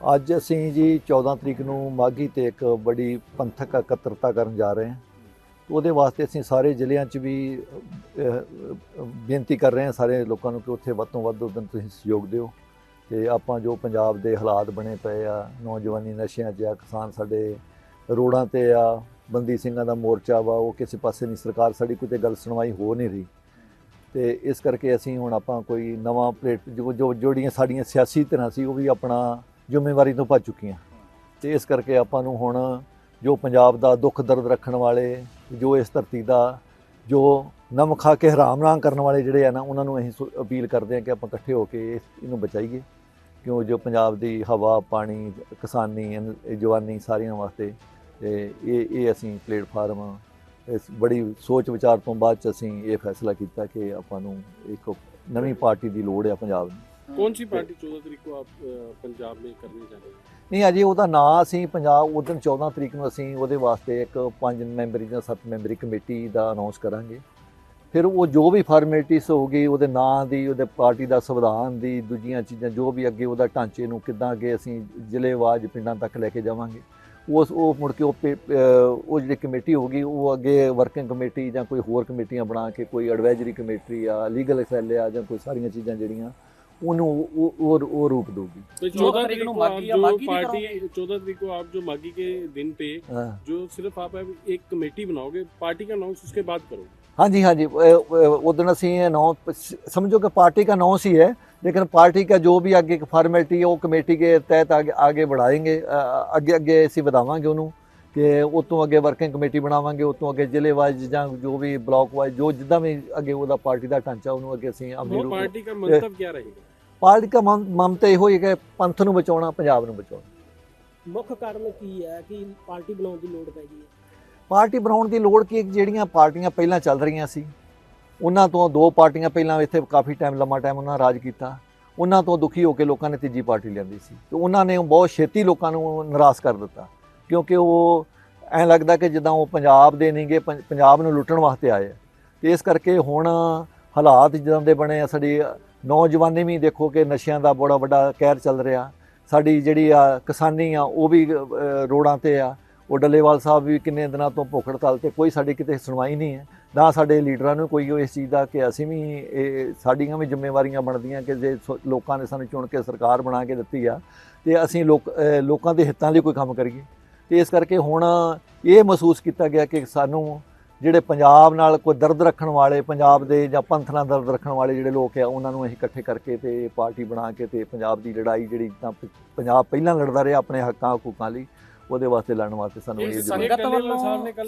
ਅੱਜ ਅਸੀਂ ਜੀ 14 ਤਰੀਕ ਨੂੰ ਮਾਘੀ ਤੇ ਇੱਕ ਬੜੀ ਪੰਥਕ ਇਕੱਤਰਤਾ ਕਰਨ ਜਾ ਰਹੇ ਹਾਂ। ਉਹਦੇ ਵਾਸਤੇ ਅਸੀਂ ਸਾਰੇ ਜ਼ਿਲ੍ਹਿਆਂ 'ਚ ਵੀ ਬੇਨਤੀ ਕਰ ਰਹੇ ਹਾਂ ਸਾਰੇ ਲੋਕਾਂ ਨੂੰ ਕਿ ਉੱਥੇ ਵੱਧ ਤੋਂ ਵੱਧ ਉਦੋਂ ਤੁਸੀਂ ਸਹਿਯੋਗ ਦਿਓ। ਤੇ ਆਪਾਂ ਜੋ ਪੰਜਾਬ ਦੇ ਹਾਲਾਤ ਬਣੇ ਪਏ ਆ, ਨੌਜਵਾਨੀ ਨਸ਼ਿਆਂ 'ਚ ਆ, ਕਿਸਾਨ ਸਾਡੇ ਰੋਡਾਂ ਤੇ ਆ, ਬੰਦੀ ਸਿੰਘਾਂ ਦਾ ਮੋਰਚਾ ਵਾ, ਉਹ ਕਿਸੇ ਪਾਸੇ ਨਹੀਂ, ਸਰਕਾਰ ਸਾਡੀ ਕੋਈ ਗੱਲ ਸੁਣਵਾਈ ਹੋ ਨਹੀਂ ਰਹੀ। ਤੇ ਇਸ ਕਰਕੇ ਅਸੀਂ ਹੁਣ ਆਪਾਂ ਕੋਈ ਨਵਾਂ ਪਲੇਟ, ਜੋ ਜੋ ਜਿਹੜੀਆਂ ਸਾਡੀਆਂ ਸਿਆਸੀ ਤਰ੍ਹਾਂ ਸੀ, ਉਹ ਵੀ ਆਪਣਾ ਜ਼ਿੰਮੇਵਾਰੀ ਤੋਂ ਭੱਜ ਚੁੱਕੀਆਂ। ਤੇ ਇਸ ਕਰਕੇ ਆਪਾਂ ਨੂੰ ਹੁਣ ਜੋ ਪੰਜਾਬ ਦਾ ਦੁੱਖ ਦਰਦ ਰੱਖਣ ਵਾਲੇ, ਜੋ ਇਸ ਧਰਤੀ ਦਾ, ਜੋ ਨਮ ਖਾ ਕੇ ਹਰਾਮ ਨਾ ਕਰਨ ਵਾਲੇ ਜਿਹੜੇ ਆ ਨਾ, ਉਹਨਾਂ ਨੂੰ ਅਸੀਂ ਸੁ- ਅਪੀਲ ਕਰਦੇ ਹਾਂ ਕਿ ਆਪਾਂ ਇਕੱਠੇ ਹੋ ਕੇ ਇਸ- ਇਹਨੂੰ ਬਚਾਈਏ। ਕਿਉਂ ਜੋ ਪੰਜਾਬ ਦੀ ਹਵਾ, ਪਾਣੀ, ਕਿਸਾਨੀ ਜਵਾਨੀ ਸਾਰਿਆਂ ਵਾਸਤੇ ਇਹ ਇਹ ਅਸੀਂ ਪਲੇਟਫਾਰਮ, ਇਸ ਬੜੀ ਸੋਚ ਵਿਚਾਰ ਤੋਂ ਬਾਅਦ ਚ ਅਸੀਂ ਇਹ ਫੈਸਲਾ ਕੀਤਾ ਕਿ ਆਪਾਂ ਨੂੰ ਇੱਕ ਨਵੀਂ ਪਾਰਟੀ ਦੀ ਲੋੜ ਹੈ ਪੰਜਾਬ ਨੂੰ कौन सी पार्टी चौदह तारीख को आप अ, पंजाब में करने जा रहे हैं ਨਹੀਂ ਅਜੇ ਉਹਦਾ ਨਾਂ ਅਸੀਂ ਪੰਜਾਬ ਉਦੋਂ 14 ਤਰੀਕ ਨੂੰ ਅਸੀਂ ਉਹਦੇ ਵਾਸਤੇ ਇੱਕ ਪੰਜ ਮੈਂਬਰੀ ਜਾਂ ਸੱਤ ਮੈਂਬਰੀ ਕਮੇਟੀ ਦਾ ਅਨਾਉਂਸ ਕਰਾਂਗੇ ਫਿਰ ਉਹ ਜੋ ਵੀ ਫਾਰਮੈਲਿਟੀਜ਼ ਹੋਊਗੀ ਉਹਦੇ ਨਾਂ ਦੀ ਉਹਦੇ ਪਾਰਟੀ ਦਾ ਸੰਵਿਧਾਨ ਦੀ ਦੂਜੀਆਂ ਚੀਜ਼ਾਂ ਜੋ ਵੀ ਅੱਗੇ ਉਹਦਾ ਢਾਂਚੇ ਨੂੰ ਕਿੱਦਾਂ ਅੱਗੇ ਅਸੀਂ ਜ਼ਿਲ੍ਹੇਵਾਜ ਪਿੰਡਾਂ ਤੱਕ ਲੈ ਕੇ ਜਾਵਾਂਗੇ ਉਸ ਉਹ ਮੁੜ ਕੇ ਉਹ ਪੇ- ਅਹ ਉਹ ਜਿਹੜੀ ਕਮੇਟੀ ਹੋਊਗੀ ਉਹ ਅੱਗੇ ਵਰਕਿੰਗ ਕਮੇਟੀ ਜਾਂ ਕੋਈ ਹੋਰ ਕਮੇਟੀਆਂ ਬਣਾ ਕੇ ਕੋਈ ਐਡਵਾਈਜ਼ਰੀ ਕਮੇਟੀ ਆ ਲੀਗਲ ਸੈੱਲ ਆ ਜਾਂ ਕੋਈ ਸਾਰੀਆਂ ਚੀਜ਼ਾਂ ਜਿਹੜੀਆਂ ਉਹਨੂੰ ਉਹ ਉਹ ਉਹ ਰੂਪ ਦੇਊਗੀ तो चौदह चौदह तारीख तारीख को को आप माघी या जो माघी नहीं पार्टी चौदह तारीख को आप जो माघी के दिन पे ਹਾਂ जो सिर्फ आप अब एक कमेटी बनाओगे पार्टी का अनाउंस उसके बाद करोगे हाँ जी हाँ जी उदन ਅਸੀਂ नौ समझो कि पार्टी का नौ ही है लेकिन पार्टी का जो भी आगे फॉर्मेलिटी है वो कमेटी के तहत आगे आगे बढ़ाएंगे अ, ਅੱਗੇ ਅੱਗੇ ਅਸੀਂ ਵਧਾਵਾਂਗੇ ਉਹਨੂੰ ਕਿ ਉਹ ਤੋਂ ਅੱਗੇ ਵਰਕਿੰਗ ਕਮੇਟੀ ਬਣਾਵਾਂਗੇ ਉਸ ਤੋਂ ਅੱਗੇ ਜ਼ਿਲ੍ਹੇ ਵਾਈਜ਼ ਜਾਂ ਜੋ ਵੀ ਬਲਾਕ ਵਾਈਜ਼ ਜੋ ਜਿੱਦਾਂ ਵੀ ਅੱਗੇ ਉਹਦਾ ਪਾਰਟੀ ਦਾ ਢਾਂਚਾ ਉਹਨੂੰ ਅੱਗੇ ਅਸੀਂ ਅਮਲੀ ਰੂਪ ਪਾਰਟੀ ਦਾ ਮੰਤਵ ਕੀ ਰਹੇਗਾ? ਪਾਰਟੀ ਦਾ ਮੰਤਵ ਇਹੋ ਹੀ ਹੈ ਕਿ ਪੰਥ ਨੂੰ ਬਚਾਉਣਾ ਪੰਜਾਬ ਨੂੰ ਬਚਾਉਣਾ। ਮੁੱਖ ਕਾਰਨ ਕੀ ਹੈ ਕਿ ਪਾਰਟੀ ਬਣਾਉਣ ਦੀ ਲੋੜ ਪੈ ਗਈ ਹੈ? ਪਾਰਟੀ ਬਣਾਉਣ ਦੀ ਲੋੜ ਕੀ ਜਿਹੜੀਆਂ ਪਾਰਟੀਆਂ ਪਹਿਲਾਂ ਚੱਲ ਰਹੀਆਂ ਸੀ ਉਹਨਾਂ ਤੋਂ ਦੋ ਪਾਰਟੀਆਂ ਪਹਿਲਾਂ ਇੱਥੇ ਕਾਫੀ ਟਾਈਮ ਲੰਮਾ ਟਾਈਮ ਉਹਨਾਂ ਰਾਜ ਕੀਤਾ। ਉਹਨਾਂ ਤੋਂ ਦੁਖੀ ਹੋ ਕੇ ਲੋਕਾਂ ਨੇ ਤੀਜੀ ਪਾਰਟੀ ਲਿਆਂਦੀ ਸੀ। ਤੇ ਉਹਨਾਂ ਨੇ ਬਹੁਤ ਛੇਤੀ ਲੋਕਾਂ ਨੂੰ ਨਰਾਜ਼ ਕਰ ਦਿੱਤਾ। ਕਿਉਂਕਿ ਉਹ ਐਂ ਲੱਗਦਾ ਕਿ ਜਿੱਦਾਂ ਉਹ ਪੰਜਾਬ ਦੇ ਨਹੀਂਗੇ ਪੰ- ਪੰਜਾਬ ਨੂੰ ਲੁੱਟਣ ਵਾਸਤੇ ਆਏ ਆ। ਤੇ ਇਸ ਕਰਕੇ ਹੁਣ ਹਾਲਾਤ ਜਿੱਦਾਂ ਦੇ ਬਣੇ ਆ ਸਾਡੀ ਨੌਜਵਾਨੀ ਵੀ ਦੇਖੋ ਕਿ ਨਸ਼ਿਆਂ ਦਾ ਬੜਾ ਵੱਡਾ ਕਹਿਰ ਚੱਲ ਰਿਹਾ। ਸਾਡੀ ਜਿਹੜੀ ਆ ਕਿਸਾਨੀ ਆ ਉਹ ਵੀ ਅ, ਰੋਡਾਂ ਤੇ ਆ। ਉਹ ਡੱਲੇਵਾਲ ਸਾਹਿਬ ਵੀ ਕਿੰਨੇ ਦਿਨਾਂ ਤੋਂ ਭੁੱਖ ਹੜਤਾਲ ਤੇ ਕੋਈ ਸਾਡੀ ਕਿਤੇ ਸੁਣਵਾਈ ਨਹੀਂ ਹੈ। ਨਾ ਸਾਡੇ ਲੀਡਰਾਂ ਨੂੰ ਕੋਈ ਇਸ ਚੀਜ਼ ਦਾ ਕਿ ਅਸੀਂ ਵੀ ਇਹ ਸਾਡੀਆਂ ਵੀ ਜ਼ਿੰਮੇਵਾਰੀਆਂ ਬਣਦੀਆਂ ਕਿ ਜੇ ਸੋ- ਲੋਕਾਂ ਨੇ ਸਾਨੂੰ ਚੁਣ ਕੇ ਸਰਕਾਰ ਬਣਾ ਕੇ ਦਿੱਤੀ ਆ ਤੇ ਅਸੀਂ ਲੋਕ ਲੋਕਾਂ ਦੇ ਹਿੱਤਾਂ ਲਈ ਕੋਈ ਕੰਮ ਕਰੀਏ। ਤੇ ਇਸ ਕਰਕੇ ਹੁਣ ਇਹ ਮਹਿਸੂਸ ਕੀਤਾ ਗਿਆ ਕਿ ਸਾਨੂੰ ਜਿਹੜੇ ਪੰਜਾਬ ਨਾਲ ਕੋਈ ਦਰਦ ਰੱਖਣ ਵਾਲੇ ਪੰਜਾਬ ਦੇ ਜਾਂ ਪੰਥ ਨਾਲ ਦਰਦ ਰੱਖਣ ਵਾਲੇ ਜਿਹੜੇ ਲੋਕ ਆ ਉਹਨਾਂ ਨੂੰ ਅਸੀਂ ਇਕੱਠੇ ਕਰਕੇ ਤੇ ਪਾਰਟੀ ਬਣਾ ਕੇ ਤੇ ਪੰਜਾਬ ਦੀ ਲੜਾਈ ਜਿਹੜੀ ਤਾਂ ਪੰਜਾਬ ਪਹਿਲਾਂ ਲੜਦਾ ਰਿਹਾ ਆਪਣੇ ਹੱਕਾਂ ਹਕੂਕਾਂ ਲਈ ਉਹਦੇ ਵਾਸਤੇ ਲੜਨ ਵਾਸਤੇ ਸਾਨੂੰ ਇਹ ਜ਼ਰੂਰਤ ਹੈ